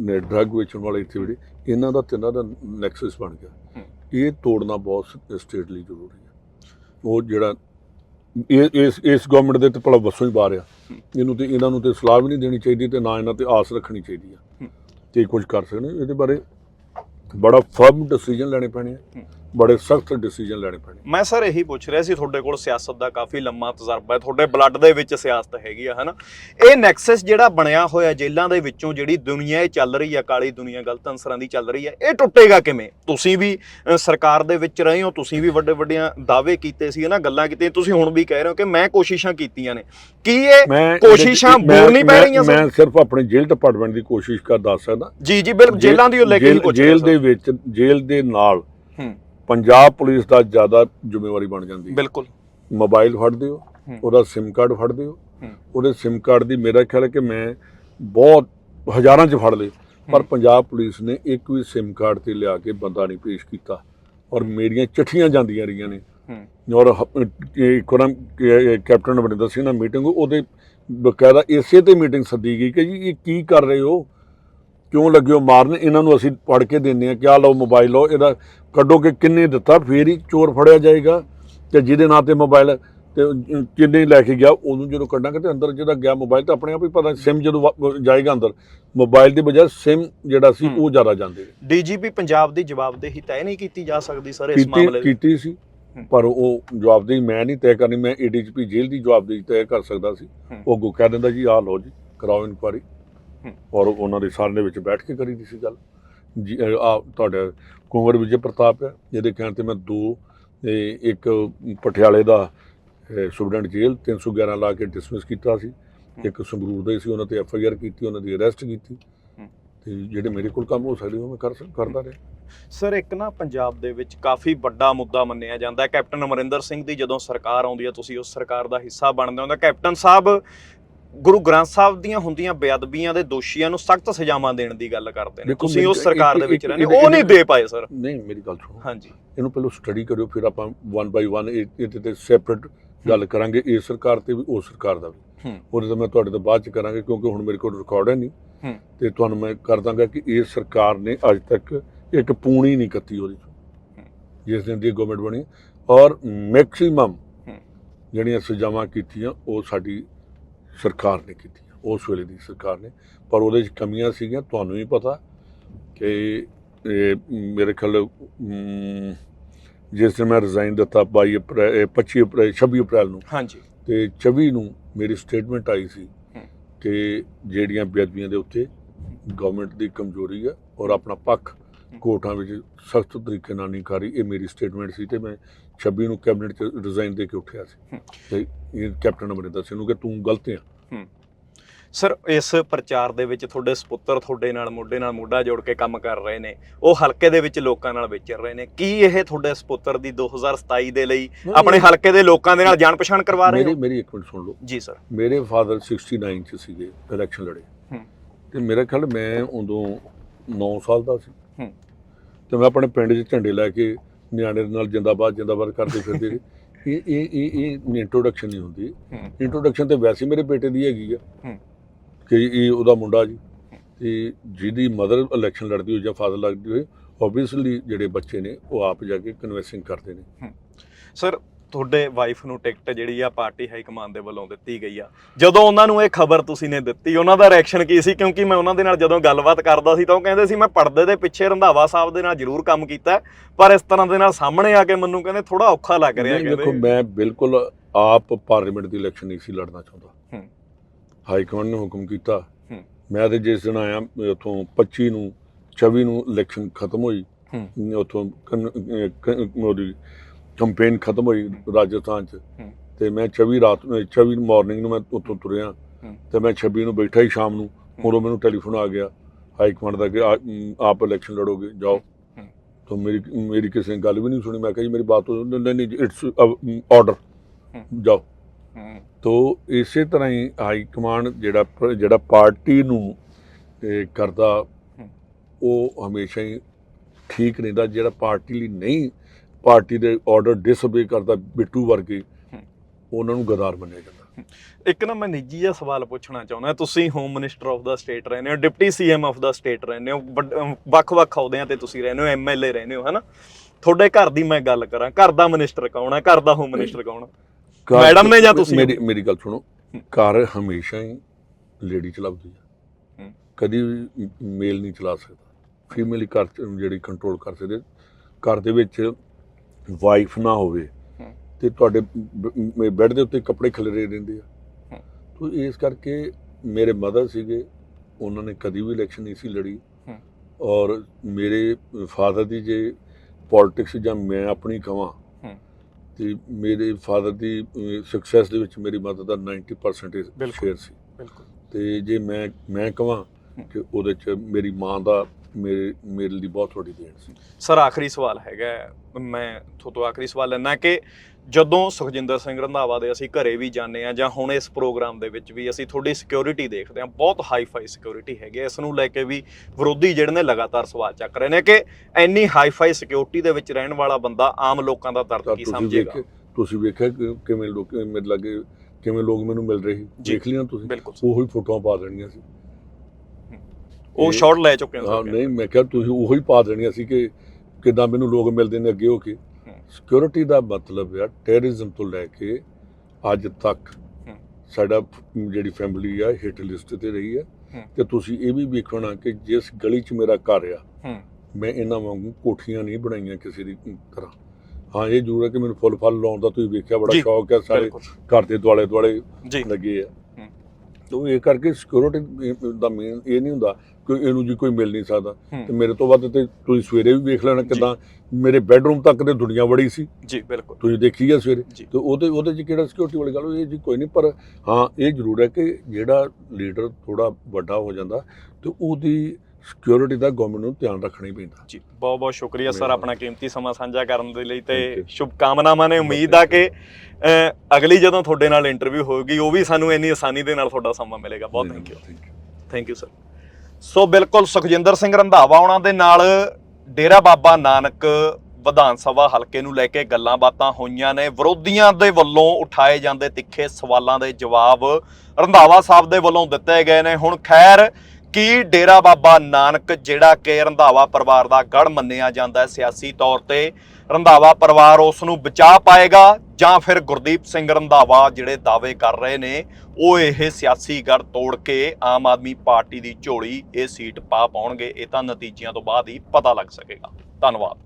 ਨੇ ਡਰੱਗ ਵੇਚਣ ਵਾਲੇ ਇੱਥੇ ਬੈਠੇ ਇਹਨਾਂ ਦਾ ਤਿੰਨਾਂ ਦਾ ਨੈਕਸਸ ਬਣ ਗਿਆ। ਇਹ ਤੋੜਨਾ ਬਹੁਤ ਸਟੇਟ ਲਈ ਜ਼ਰੂਰੀ ਹੈ ਉਹ ਜਿਹੜਾ ਇਸ ਇਸ ਗਵਰਨਮੈਂਟ ਦੇ ਤੇ ਭਲਾ ਵਸੋਂ ਹੀ ਬਾਹਰ ਆ। ਇਹਨੂੰ ਤੇ ਇਹਨਾਂ ਨੂੰ ਤੇ ਸਲਾਹ ਵੀ ਨਹੀਂ ਦੇਣੀ ਚਾਹੀਦੀ ਤੇ ਨਾ ਇਹਨਾਂ ਤੇ ਆਸ ਰੱਖਣੀ ਚਾਹੀਦੀ ਆ। ਤੇ ਕੁਝ ਕਰ ਸਕਦੇ। ਇਹਦੇ ਬਾਰੇ ਬੜਾ ਫਰਮ ਡਿਸੀਜਨ ਲੈਣੇ ਪੈਣੇ ਆ। ਬੜੇ ਸਖਤ ਡਿਸੀਜਨ ਲੈਣੇ ਪੈਣੇ। ਮੈਂ ਸਰ ਇਹੀ ਪੁੱਛ ਰਿਹਾ ਸੀ ਤੁਹਾਡੇ ਕੋਲ ਸਿਆਸਤ ਦਾ ਕਾਫੀ ਲੰਮਾ ਤਜਰਬਾ ਹੈ ਤੁਹਾਡੇ ਬਲੱਡ ਦੇ ਵਿੱਚ ਸਿਆਸਤ ਹੈਗੀ ਆ ਹਨਾ? ਇਹ ਨੈਕਸਸ ਜਿਹੜਾ ਬਣਿਆ ਹੋਇਆ ਜੇਲ੍ਹਾਂ ਦੇ ਵਿੱਚੋਂ ਜਿਹੜੀ ਦੁਨੀਆ ਇਹ ਚੱਲ ਰਹੀ ਆ ਕਾਲੀ ਦੁਨੀਆ ਗਲਤ ਅਨਸਰਾਂ ਦੀ ਚੱਲ ਰਹੀ ਹੈ ਇਹ ਟੁੱਟੇਗਾ ਕਿਵੇਂ? ਤੁਸੀਂ ਵੀ ਸਰਕਾਰ ਦੇ ਵਿੱਚ ਰਹੇ ਹੋ ਤੁਸੀਂ ਵੀ ਵੱਡੇ ਵੱਡੀਆਂ ਦਾਅਵੇ ਕੀਤੇ ਸੀ ਨਾ ਗੱਲਾਂ ਕੀਤੀਆਂ ਤੁਸੀਂ ਹੁਣ ਵੀ ਕਹਿ ਰਹੇ ਹੋ ਕਿ ਮੈਂ ਕੋਸ਼ਿਸ਼ਾਂ ਕੀਤੀਆਂ ਨੇ। ਕੀ ਇਹ ਕੋਸ਼ਿਸ਼ਾਂ ਬੋਲ ਨਹੀਂ ਪੈ ਰਹੀਆਂ ਸਰ? ਮੈਂ ਸਿਰਫ ਆਪਣੇ ਜੇਲ੍ਹ ਡਿਪਾਰਟਮੈਂਟ ਦੀ ਕੋਸ਼ਿਸ਼ ਕਰ ਦੱਸ ਸਕਦਾ। ਜੀ ਜੀ ਬਿਲਕੁਲ ਜੇਲ੍ਹਾਂ ਦੀ ਉਹ ਲੈ ਕੇ ਜੇਲ੍ਹ-। ਦੇ ਵਿੱਚ ਜੇਲ੍ਹ ਦੇ ਨਾਲ ਹੂੰ। ਪੰਜਾਬ ਪੁਲਿਸ ਦਾ ਜ਼ਿਆਦਾ ਜ਼ਿੰਮੇਵਾਰੀ ਬਣ ਜਾਂਦੀ ਹੈ। ਬਿਲਕੁਲ। ਮੋਬਾਈਲ ਫੜਦੇ ਹੋ ਹੂੰ। ਉਹਦਾ SIM ਕਾਰਡ ਫੜਦੇ ਹੋ ਹੂੰ। ਉਹਦੇ SIM ਕਾਰਡ ਦੀ ਮੇਰਾ ਖਿਆਲ ਹੈ ਕਿ ਮੈਂ ਬਹੁਤ ਹਜ਼ਾਰਾਂ 'ਚ ਫੜ ਲਏ। ਪਰ। ਪੰਜਾਬ ਪੁਲਿਸ ਨੇ ਇੱਕ ਵੀ SIM ਕਾਰਡ ਤੇ ਲਿਆ ਕੇ ਬੰਦਾ ਨਹੀਂ ਪੇਸ਼ ਕੀਤਾ। ਔਰ ਮੇਰੀਆਂ ਚਿੱਠੀਆਂ ਜਾਂਦੀਆਂ ਰਹੀਆਂ ਨੇ। ਔਰ ਹ- ਇਹ ਇੱਕ ਵਾਰ ਇਹ ਕੈਪਟਨ ਅਮਰਿੰਦਰ ਸਿੰਘ ਨਾਲ ਮੀਟਿੰਗ ਉਹਦੇ ਬਕਾਇਦਾ ਇਸੇ ਤੇ ਮੀਟਿੰਗ ਸੱਦੀ ਗਈ ਕਿ ਜੀ ਇਹ ਕੀ ਕਰ ਰਹੇ ਹੋ? ਕਿਉਂ ਲੱਗੇ ਹੋ ਮਾਰਨ ਇਹਨਾਂ ਨੂੰ ਅਸੀਂ ਪੜ ਕੇ ਦਿੰਨੇ ਆ ਕਿ ਆ ਲਓ ਮੋਬਾਈਲ ਲਓ ਇਹਦਾ ਕੱਢੋ ਕਿ ਕਿੰਨੇ ਦਿੱਤਾ ਫੇਰ ਹੀ ਚੋਰ ਫੜਿਆ ਜਾਏਗਾ ਤੇ ਜਿਹਦੇ ਨਾਂ ਤੇ ਮੋਬਾਈਲ ਤੇ ਕਿੰਨੇ ਲੈ ਕੇ ਗਿਆ ਉਹਨੂੰ ਜਦੋਂ ਕੱਢਾਂਗੇ ਤੇ ਅੰਦਰ ਜਿਹਦਾ ਗਿਆ ਮੋਬਾਈਲ ਤਾਂ ਆਪਣੇ ਆਪ ਹੀ ਪਤਾ ਸਿਮ ਜਦੋਂ ਜਾਏਗਾ ਅੰਦਰ ਮੋਬਾਈਲ ਦੀ ਬਜਾਏ ਸਿਮ ਜਿਹੜਾ ਸੀ। ਉਹ ਜ਼ਿਆਦਾ ਜਾਂਦੇ। ਡੀਜੀਪੀ ਪੰਜਾਬ ਦੀ ਜਵਾਬਦੇਹੀ ਤੈਅ ਨਹੀਂ ਕੀਤੀ ਜਾ ਸਕਦੀ ਸਰ ਇਸ ਮਾਮਲੇ ਵਿੱਚ ਕੀਤੀ ਸੀ। ਪਰ ਉਹ ਜਵਾਬਦੇਹੀ ਮੈਂ ਨਹੀਂ ਤੈਅ ਕਰਨੀ ਮੈਂ ਏਡੀਜੀਪੀ ਜੇਲ੍ਹ ਦੀ ਜਵਾਬਦੇਹੀ ਤੈਅ ਕਰ ਸਕਦਾ ਸੀ। ਉਹ ਕਹਿ ਦਿੰਦਾ ਜੀ ਆਹ ਲਓ ਜੀ ਕਰਾਓ ਇਨਕੁਆਰੀ। ਔਰ ਉਹਨਾਂ ਦੇ ਸਾਰਿਆਂ ਦੇ ਵਿੱਚ ਬੈਠ ਕੇ ਕਰੀ ਦੀ ਸੀ ਗੱਲ। ਜੀ ਆ ਤੁਹਾਡਾ ਕੁੰਵਰ ਵਿਜੇ ਪ੍ਰਤਾਪ ਹੈ ਜਿਹਦੇ ਕਹਿਣ ਤੇ ਮੈਂ ਦੋ ਇੱਕ ਪਟਿਆਲੇ ਦਾ ਸਟੂਡੈਂਟ ਜੇਲ੍ਹ 311 ਲਾ ਕੇ ਡਿਸਮਿਸ ਕੀਤਾ ਸੀ। ਇੱਕ ਸੰਗਰੂਰ ਦਾ ਸੀ ਉਹਨਾਂ ਤੇ ਐਫ ਆਈ ਆਰ ਕੀਤੀ ਉਹਨਾਂ ਦੀ ਅਰੈਸਟ ਕੀਤੀ। ਤੇ ਜਿਹੜੇ ਮੇਰੇ ਕੋਲ ਕੰਮ ਹੋ ਸਕਦੇ ਉਹ ਮੈਂ ਕਰ ਕਰਦਾ ਰਿਹਾ। ਸਰ ਇੱਕ ਨਾ ਪੰਜਾਬ ਦੇ ਵਿੱਚ ਕਾਫੀ ਵੱਡਾ ਮੁੱਦਾ ਮੰਨਿਆ ਜਾਂਦਾ ਹੈ। ਕੈਪਟਨ ਅਮਰਿੰਦਰ ਸਿੰਘ ਦੀ ਜਦੋਂ ਸਰਕਾਰ ਆਉਂਦੀ ਹੈ ਤੁਸੀਂ ਉਸ ਸਰਕਾਰ ਦਾ ਹਿੱਸਾ ਬਣਦੇ ਹੋ। ਤਾਂ ਕੈਪਟਨ ਸਾਹਿਬ ਗੁਰੂ ਗ੍ਰੰਥ ਸਾਹਿਬ ਦੀਆਂ ਹੁੰਦੀਆਂ ਬੇਅਦਬੀਆਂ ਦੇ ਦੋਸ਼ੀਆਂ ਨੂੰ ਸਖਤ ਸਜ਼ਾਵਾਂ ਦੇਣ ਦੀ ਗੱਲ ਕਰਦੇ ਨੇ। ਦੇਖੋ, ਤੁਸੀਂ ਉਸ ਸਰਕਾਰ ਦੇ ਵਿੱਚ ਇੱਕ- ਰਹਿੰਦੇ ਉਹ ਨਹੀਂ ਦੇ ਪਾਏ ਸਰ। ਨਹੀਂ ਮੇਰੀ ਗੱਲ ਸੁਣੋ। ਹਾਂਜੀ। ਇਹਨੂੰ ਪਹਿਲਾਂ ਸਟੱਡੀ ਕਰਿਓ ਫਿਰ ਆਪਾਂ ਵਨ ਬਾਈ ਵਨ ਇਹਦੇ ਤੇ ਸੈਪਰੇਟ ਗੱਲ ਕਰਾਂਗੇ ਇਹ ਸਰਕਾਰ ਤੇ ਵੀ ਉਹ ਸਰਕਾਰ ਦਾ ਵੀ। ਹੂੰ। ਉਹਦੇ ਤਾਂ ਮੈਂ ਤੁਹਾਡੇ ਤੋਂ ਬਾਅਦ ਚ ਕਰਾਂਗੇ ਕਿਉਂਕਿ ਹੁਣ ਮੇਰੇ ਕੋਲ ਰਿਕਾਰਡ ਹੈ ਨਹੀਂ। ਹੂੰ। ਤੇ ਤੁਹਾਨੂੰ ਮੈਂ ਕਰ ਦਾਂਗਾ ਕਿ ਇਹ ਸਰਕਾਰ ਨੇ ਅੱਜ ਤੱਕ ਇੱਕ ਪੂਣੀ ਨਹੀਂ ਕੱਤੀ ਉਹਦੀ। ਹੂੰ। ਜਿਸ ਦਿਨ ਦੀ ਗਵਰਨਮੈਂਟ ਬਣੀ। ਔਰ ਮੈਕਸਿਮਮ ਹੂੰ। ਜਿਹੜੀਆਂ ਸਜ਼ਾਵਾਂ ਕੀਤੀਆਂ ਉਹ ਸਾਡੀ ਸਰਕਾਰ ਨੇ ਕੀਤੀਆਂ ਉਸ ਵੇਲੇ ਦੀ ਸਰਕਾਰ ਨੇ। ਪਰ ਉਹਦੇ 'ਚ ਕਮੀਆਂ ਸੀਗੀਆਂ ਤੁਹਾਨੂੰ ਵੀ ਪਤਾ ਕਿ ਮੇਰੇ ਖਿਆਲ ਜਿਸ ਦਿਨ ਮੈਂ ਰਿਜ਼ਾਈਨ ਦਿੱਤਾ 22 ਅਪ੍ਰੈਲ ਇਹ 25 ਅਪ੍ਰੈਲ 26 ਅਪ੍ਰੈਲ ਨੂੰ। ਹਾਂਜੀ। ਤੇ 24 ਨੂੰ ਮੇਰੀ ਸਟੇਟਮੈਂਟ ਆਈ ਸੀ। ਕਿ ਜਿਹੜੀਆਂ ਬੇਅਦਬੀਆਂ ਦੇ ਉੱਤੇ ਗਵਰਨਮੈਂਟ ਦੀ ਕਮਜ਼ੋਰੀ ਹੈ ਔਰ ਆਪਣਾ ਪੱਖ ਕੋਟਾਂ ਵਿੱਚ ਸਖਤ ਤਰੀਕੇ ਨਾਲ ਨਹੀਂ ਕਰ ਇਹ ਮੇਰੀ ਸਟੇਟਮੈਂਟ ਸੀ ਤੇ ਮੈਂ 26 ਨੂੰ ਕੈਬਨਿਟ ਚ ਰਿਜ਼ਾਈਨ ਦੇ ਕੇ ਉੱਠਿਆ ਸੀ। ਤੇ ਇਹ ਕੈਪਟਨ ਅਮਰਿੰਦਰ ਸਿੰਘ ਨੂੰ ਕਿ ਤੂੰ ਗਲਤ ਆ। ਸਰ ਇਸ ਪ੍ਰਚਾਰ ਦੇ ਵਿੱਚ ਤੁਹਾਡੇ ਸੁਪੁੱਤਰ ਤੁਹਾਡੇ ਨਾਲ ਮੋਢੇ ਨਾਲ ਮੋਢਾ ਜੋੜ ਕੇ ਕੰਮ ਕਰ ਰਹੇ ਨੇ। ਉਹ ਹਲਕੇ ਦੇ ਵਿੱਚ ਲੋਕਾਂ ਨਾਲ ਵਿਚਰ ਰਹੇ ਨੇ। ਕੀ ਇਹ ਤੁਹਾਡੇ ਸੁਪੁੱਤਰ ਦੀ 2027 ਦੇ ਲਈ ਆਪਣੇ ਹਲਕੇ ਦੇ ਲੋਕਾਂ ਦੇ ਨਾਲ ਜਾਣ ਪਛਾਣ ਕਰਵਾ ਰਹੇ ਹੋ? ਮੇਰੀ ਇੱਕ ਮਿੰਟ ਸੁਣ ਲਓ। ਜੀ ਸਰ। ਮੇਰੇ ਫਾਦਰ 69 ਚ ਸੀਗੇ ਇਲੈਕਸ਼ਨ ਲੜੇ। ਤੇ ਮੇਰਾ ਖਿਆਲ ਮੈਂ ਉਦੋਂ 9 ਸਾਲ ਦਾ ਸੀ। ਤੇ ਮੈਂ ਆਪਣੇ ਪਿੰਡ 'ਚ ਝੰਡੇ ਲੈ ਕੇ ਨਿਆਣੇ ਦੇ ਨਾਲ ਜਿੰਦਾਬਾਦ ਜਿੰਦਾਬਾਦ ਕਰਦੇ ਫਿਰਦੇ ਸੀ। ਇਹ ਇਹ ਇਹ ਇਹ ਇੰਟਰੋਡਕਸ਼ਨ ਨਹੀਂ ਹੁੰਦੀ। ਇੰਟਰੋਡਕਸ਼ਨ ਤੇ ਵੈਸੇ ਮੇਰੇ ਬੇਟੇ ਦੀ ਹੈਗੀ ਆ। ਕਿ ਇਹ ਉਹਦਾ ਮੁੰਡਾ ਜੀ। ਤੇ ਜਿਹਦੀ ਮਦਰ ਇਲੈਕਸ਼ਨ ਲੜਦੀ ਹੋਈ ਜਾਂ ਫਾਦਰ ਲੜਦੀ ਹੋਈ ਆਬਵੀਅਸਲੀ ਜਿਹੜੇ ਬੱਚੇ ਨੇ ਉਹ ਆਪ ਜਾ ਕੇ ਕਨਵੈਂਸਿੰਗ ਕਰਦੇ ਨੇ। ਸਰ ਤੁਹਾਡੇ ਵਾਈਫ ਨੂੰ ਟਿਕਟ ਜਿਹੜੀ ਆ ਪਾਰਟੀ ਹਾਈ ਕਮਾਂਡ ਦੇ ਵੱਲੋਂ ਦਿੱਤੀ ਗਈ ਆ ਜਦੋਂ ਉਹਨਾਂ ਨੂੰ ਇਹ ਖਬਰ ਤੁਸੀਂ ਨੇ ਦਿੱਤੀ ਉਹਨਾਂ ਦਾ ਰਿਐਕਸ਼ਨ ਕੀ ਸੀ ਕਿਉਂਕਿ ਮੈਂ ਉਹਨਾਂ ਦੇ ਨਾਲ ਜਦੋਂ ਗੱਲਬਾਤ ਕਰਦਾ ਸੀ ਤਾਂ ਉਹ ਕਹਿੰਦੇ ਸੀ ਮੈਂ ਪਰਦੇ ਦੇ ਪਿੱਛੇ ਰੰਧਾਵਾ ਸਾਹਿਬ ਦੇ ਨਾਲ ਜ਼ਰੂਰ ਕੰਮ ਕੀਤਾ ਪਰ ਇਸ ਤਰ੍ਹਾਂ ਦੇ ਨਾਲ ਸਾਹਮਣੇ ਆ ਕੇ ਮੈਨੂੰ ਕਹਿੰਦੇ ਥੋੜਾ ਔਖਾ ਲੱਗ ਰਿਹਾ ਨਹੀਂ, ਦੇਖੋ ਕਹਿੰਦੇ ਮੈਂ ਬਿਲਕੁਲ ਆਪ ਪਾਰਲੀਮੈਂਟ ਦੀ ਇਲੈਕਸ਼ਨ ਨਹੀਂ ਸੀ ਲੜਨਾ ਚਾਹੁੰਦਾ। ਹਾਈ ਕਮਾਂਡ ਨੇ ਹੁਕਮ ਕੀਤਾ। ਮੈਂ ਤੇ ਜਿਸ ਦਿਨ ਆਇਆ ਉਥੋਂ 25 ਨੂੰ 24 ਨੂੰ ਇਲੈਕਸ਼ਨ ਖਤਮ ਹੋਈ। ਉਥੋਂ ਉਹਦੀ ਕੰਪੇਨ ਖਤਮ ਹੋਈ ਰਾਜਸਥਾਨ ਚ। ਤੇ ਮੈਂ 24 ਰਾਤ ਨੂੰ 24 ਮਾਰਨਿੰਗ ਨੂੰ ਮੈਂ ਉੱਥੋਂ ਤੁਰਿਆ। ਤੇ ਮੈਂ 26 ਨੂੰ ਬੈਠਾ ਹੀ ਸ਼ਾਮ ਨੂੰ। ਉਦੋਂ ਮੈਨੂੰ ਟੈਲੀਫੋਨ ਆ ਗਿਆ। ਹਾਈ ਕਮਾਂਡ ਦਾ ਕਿ ਆਪ ਇਲੈਕਸ਼ਨ ਲੜੋਗੇ ਜਾਓ। ਤਾਂ ਮੇਰੀ ਮੇਰੀ ਕਿਸੇ ਨੇ ਗੱਲ ਵੀ ਨਹੀਂ ਸੁਣੀ। ਮੈਂ ਕਿਹਾ ਜੀ ਮੇਰੀ ਬਾਤ ਤੋਂ ਨਹੀਂ ਨਹੀਂ ਇਟਸ ਆਰਡਰ। ਜਾਓ। ਤੋ ਇਸੇ ਤਰ੍ਹਾਂ ਹੀ ਹਾਈ ਕਮਾਂਡ ਜਿਹੜਾ ਜਿਹੜਾ ਪਾਰਟੀ ਨੂੰ ਕਰਦਾ। ਉਹ ਹਮੇਸ਼ਾ ਹੀ ਠੀਕ ਰਹਿੰਦਾ। ਜਿਹੜਾ ਪਾਰਟੀ ਲਈ ਨਹੀਂ ਪਾਰਟੀ ਦੇ ਆਰਡਰ ਡਿਸਓਬੇ ਕਰਦਾ ਬਿੱਟੂ ਵਰਗੇ। ਉਹਨਾਂ ਨੂੰ ਗਦਾਰ ਮੰਨਿਆ ਜਾਂਦਾ ਇੱਕ ਨਾ ਮੈਂ ਨਿੱਜੀ ਜਿਹਾ ਸਵਾਲ ਪੁੱਛਣਾ ਚਾਹੁੰਦਾ ਤੁਸੀਂ home minister of the state ਰਹਿੰਦੇ ਹੋ deputy CM of the state ਰਹਿੰਦੇ ਹੋ ਵੱਖ-ਵੱਖ ਅਹੁਦਿਆਂ ਤੇ ਤੁਸੀਂ ਰਹਿੰਦੇ ਹੋ ਐਮਐਲਏ ਰਹਿੰਦੇ ਹੋ ਹਨਾ ਤੁਹਾਡੇ ਘਰ ਦੀ ਮੈਂ ਗੱਲ ਕਰਾਂ ਘਰ ਦਾ ਮਿਨਿਸਟਰ ਕੌਣ ਹੈ ਘਰ ਦਾ ਹੋਮ ਮਿਨਿਸਟਰ ਕੌਣ ਹੈ ਮੈਡਮ ਨੇ ਜਾਂ ਤੁਸੀਂ? ਮੇਰੀ ਮੇਰੀ ਗੱਲ ਸੁਣੋ। ਘਰ ਹਮੇਸ਼ਾ ਹੀ ਲੇਡੀ ਚਲਾਉਂਦੀ ਹੈ। ਕਦੀ ਵੀ ਮੇਲ ਨਹੀਂ ਚਲਾ ਸਕਦਾ ਫੀਮੇਲ ਹੀ ਘਰ ਜਿਹੜੀ ਕੰਟਰੋਲ ਕਰ ਸਕਦੇ ਘਰ ਦੇ ਵਿੱਚ ਵਾਈਫ ਨਾ ਹੋਵੇ। ਤੇ ਤੁਹਾਡੇ ਬੈੱਡ ਦੇ ਉੱਤੇ ਕੱਪੜੇ ਖਿਲਰੇ ਰਹਿੰਦੇ ਆ। ਤੋ ਇਸ ਕਰਕੇ ਮੇਰੇ ਮਦਰ ਸੀਗੇ ਉਹਨਾਂ ਨੇ ਕਦੀ ਵੀ ਇਲੈਕਸ਼ਨ ਨਹੀਂ ਸੀ ਲੜੀ। ਔਰ ਮੇਰੇ ਫਾਦਰ ਦੀ ਜੇ ਪੋਲਿਟਿਕਸ ਜਾਂ ਮੈਂ ਆਪਣੀ ਕਵਾਂ ਹੂੰ। ਤੇ ਮੇਰੇ ਫਾਦਰ ਦੀ ਸਕਸੈਸ ਦੇ ਵਿੱਚ ਮੇਰੀ ਮਦਰ ਦਾ 90% ਬਿਲਕੁਲ। ਸ਼ੇਅਰ ਸੀ ਬਿਲਕੁਲ ਤੇ ਜੇ ਮੈਂ ਮੈਂ ਕਵਾਂ ਕਿ ਉਹਦੇ ਚ ਮੇਰੀ ਮਾਂ ਦਾ ਮੇਰੇ ਮੇਰੇ ਲਈ ਬਹੁਤ ਵੱਡੀ ਦੇਣ ਸੀ। ਸਰ ਆਖਰੀ ਸਵਾਲ ਹੈਗਾ ਹੈ, ਮੈਂ ਤੁਹਾਡੇ ਤੋਂ ਆਖਰੀ ਸਵਾਲ ਲੈਣਾ ਕਿ ਜਦੋਂ ਸੁਖਜਿੰਦਰ ਸਿੰਘ ਰੰਧਾਵਾ ਦੇ ਅਸੀਂ ਘਰੇ ਵੀ ਜਾਂਦੇ ਆ ਜਾਂ ਹੁਣ ਇਸ ਪ੍ਰੋਗਰਾਮ ਦੇ ਵਿੱਚ ਵੀ ਅਸੀਂ ਤੁਹਾਡੀ ਸਿਕਿਉਰਿਟੀ ਦੇਖਦੇ ਆ ਬਹੁਤ ਹਾਈ ਫਾਈ ਸਿਕਿਉਰਿਟੀ ਹੈਗੀ ਹੈ। ਇਸ ਨੂੰ ਲੈ ਕੇ ਵੀ ਵਿਰੋਧੀ ਜਿਹੜੇ ਨੇ ਲਗਾਤਾਰ ਸਵਾਲ ਚੱਕ ਰਹੇ ਨੇ ਕਿ ਇੰਨੀ ਹਾਈ ਫਾਈ ਸਿਕਿਉਰਿਟੀ ਦੇ ਵਿੱਚ ਰਹਿਣ ਵਾਲਾ ਬੰਦਾ ਆਮ ਲੋਕਾਂ ਦਾ ਦਰਦ ਕੀ ਸਮਝੇਗਾ? ਤੁਸੀਂ ਵੇਖਿਆ ਕਿ ਕਿਵੇਂ ਲੋਕ ਮੇਰੇ ਲੱਗੇ ਕਿਵੇਂ ਲੋਕ ਮੈਨੂੰ ਮਿਲ ਰਹੇ ਸੀ। ਦੇਖ ਲਿਆ ਤੁਸੀਂ? ਉਹੀ ਫੋਟੋਆਂ ਪਾ ਦੇਣੀਆਂ ਸੀ। ਉਹ ਸ਼ਾਟ ਲੈ ਚੁੱਕੇ ਹਾਂ ਨਹੀਂ ਮੈਂ ਕਿਹਾ ਤੁਸੀਂ ਉਹੀ ਪਾ ਦੇਣੀਆਂ ਸੀ ਕਿ ਕਿਦਾਂ ਮੈਨੂੰ ਲੋਕ ਮਿਲਦੇ ਨੇ ਅੱਗੇ ਹੋ ਕੇ। ਸਿਕਿਉਰਿਟੀ ਦਾ ਮਤਲਬ ਹੈ ਟੈਰਰਿਜ਼ਮ ਤੋਂ ਲੈ ਕੇ ਅੱਜ ਤੱਕ। ਸਾਡਾ ਜਿਹੜੀ ਫੈਮਿਲੀ ਆ ਹਿੱਟ ਲਿਸਟ ਤੇ ਰਹੀ ਹੈ। ਤੇ ਤੁਸੀਂ ਇਹ ਵੀ ਵੇਖਣਾ ਕਿ ਜਿਸ ਗਲੀ 'ਚ ਮੇਰਾ ਘਰ ਆ। ਮੈਂ ਇਹਨਾਂ ਵਾਂਗੂ ਕੋਠੀਆਂ ਨਹੀਂ ਬਣਾਈਆਂ ਕਿਸੇ ਦੀ ਤਰ੍ਹਾਂ ਹਾਂ ਇਹ ਜ਼ਰੂਰ ਹੈ ਕਿ ਮੈਨੂੰ ਫੁੱਲ ਫਲ ਲਾਉਣ ਦਾ ਤੁਸੀਂ ਵੇਖਿਆ ਬੜਾ ਸ਼ੌਕ ਹੈ ਸਾਰੇ ਘਰ ਦੇ ਦੁਆਲੇ ਦੁਆਲੇ ਲੱਗੇ ਆ। ਤੋ ਇਹ ਕਰਕੇ ਸਿਕਿਉਰਿਟੀ ਦਾ ਮੇਨ ਇਹ ਨਹੀਂ ਹੁੰਦਾ ਕਿ ਇਹਨੂੰ ਜੀ ਕੋਈ ਮਿਲ ਨਹੀਂ ਸਕਦਾ। ਤੇ ਮੇਰੇ ਤੋਂ ਵੱਧ ਤੇ ਤੁਸੀਂ ਸਵੇਰੇ ਵੀ ਵੇਖ ਲੈਣਾ। ਕਿਦਾਂ। ਮੇਰੇ ਬੈੱਡਰੂਮ ਤੱਕ ਤੇ ਦੁਨੀਆ ਵੜੀ ਸੀ। ਜੀ ਬਿਲਕੁਲ। ਤੁਸੀਂ ਦੇਖੀ ਆ ਸਵੇਰੇ। ਤੇ ਉਹਦੇ ਉਹਦੇ 'ਚ ਕਿਹੜਾ ਸਿਕਿਉਰਿਟੀ ਵਾਲੀ ਗੱਲ ਇਹ ਜੀ ਕੋਈ ਨਹੀਂ ਪਰ ਹਾਂ ਇਹ ਜ਼ਰੂਰ ਹੈ ਕਿ ਜਿਹੜਾ ਲੀਡਰ ਥੋੜਾ ਵੱਡਾ ਹੋ ਜਾਂਦਾ ਤੇ ਉਹਦੀ ਸਿਕਿਉਰਿਟੀ ਦਾ ਗਵਰਨਮੈਂਟ ਨੂੰ ਧਿਆਨ ਰੱਖਣਾ ਹੀ ਪੈਂਦਾ। ਜੀ ਬਹੁਤ ਬਹੁਤ ਸ਼ੁਕਰੀਆ ਸਰ। ਆਪਣਾ ਕੀਮਤੀ ਸਮਾਂ ਸਾਂਝਾ ਕਰਨ ਦੇ ਲਈ ਤੇ. ਸ਼ੁਭ ਕਾਮਨਾਵਾਂ ਨੇ। ਉਮੀਦ ਆ ਕਿ ਅਗਲੀ ਜਦੋਂ ਤੁਹਾਡੇ ਨਾਲ ਇੰਟਰਵਿਊ ਹੋਏਗੀ ਉਹ ਵੀ ਸਾਨੂੰ ਇੰਨੀ ਆਸਾਨੀ ਦੇ ਨਾਲ ਤੁਹਾਡਾ ਸਮਾਂ ਮਿਲੇਗਾ। ਬਹੁਤ thank you Thank you. Thank you sir so ਬਿਲਕੁਲ ਸੁਖਜਿੰਦਰ ਸਿੰਘ ਰੰਧਾਵਾ ਉਹਨਾਂ ਦੇ ਨਾਲ, ਡੇਰਾ ਬਾਬਾ ਨਾਨਕ ਵਿਧਾਨ ਸਭਾ ਹਲਕੇ ਨੂੰ ਲੈ ਕੇ ਗੱਲਾਂ ਬਾਤਾਂ ਹੋਈਆਂ ਨੇ। ਵਿਰੋਧੀਆਂ ਦੇ ਵੱਲੋਂ ਉਠਾਏ ਜਾਂਦੇ ਤਿੱਖੇ ਸਵਾਲਾਂ ਦੇ ਜਵਾਬ ਰੰਧਾਵਾ ਸਾਹਿਬ ਦੇ ਵੱਲੋਂ ਦਿੱਤੇ ਗਏ ਨੇ। ਹੁਣ ਖੈਰ ਕੀ ਡੇਰਾ ਬਾਬਾ ਨਾਨਕ, ਜਿਹੜਾ ਕਿ ਰੰਧਾਵਾ ਪਰਿਵਾਰ ਦਾ ਗੜ ਮੰਨਿਆ ਜਾਂਦਾ ਹੈ ਸਿਆਸੀ ਤੌਰ ਤੇ ਰੰਧਾਵਾ ਪਰਿਵਾਰ ਉਸ ਨੂੰ ਬਚਾ ਪਾਏਗਾ ਜਾਂ ਫਿਰ ਗੁਰਦੀਪ ਸਿੰਘ ਰੰਧਾਵਾ ਜਿਹੜੇ ਦਾਅਵੇ ਕਰ ਰਹੇ ਨੇ, ਉਹ ਇਹ ਸਿਆਸੀ ਗੜ ਤੋੜ ਕੇ ਆਮ ਆਦਮੀ ਪਾਰਟੀ ਦੀ ਝੋਲੀ ਇਹ ਸੀਟ ਪਾ ਪਾਉਣਗੇ, ਇਹ ਤਾਂ ਨਤੀਜਿਆਂ ਤੋਂ ਬਾਅਦ ਹੀ ਪਤਾ ਲੱਗ ਸਕੇਗਾ। ਧੰਨਵਾਦ।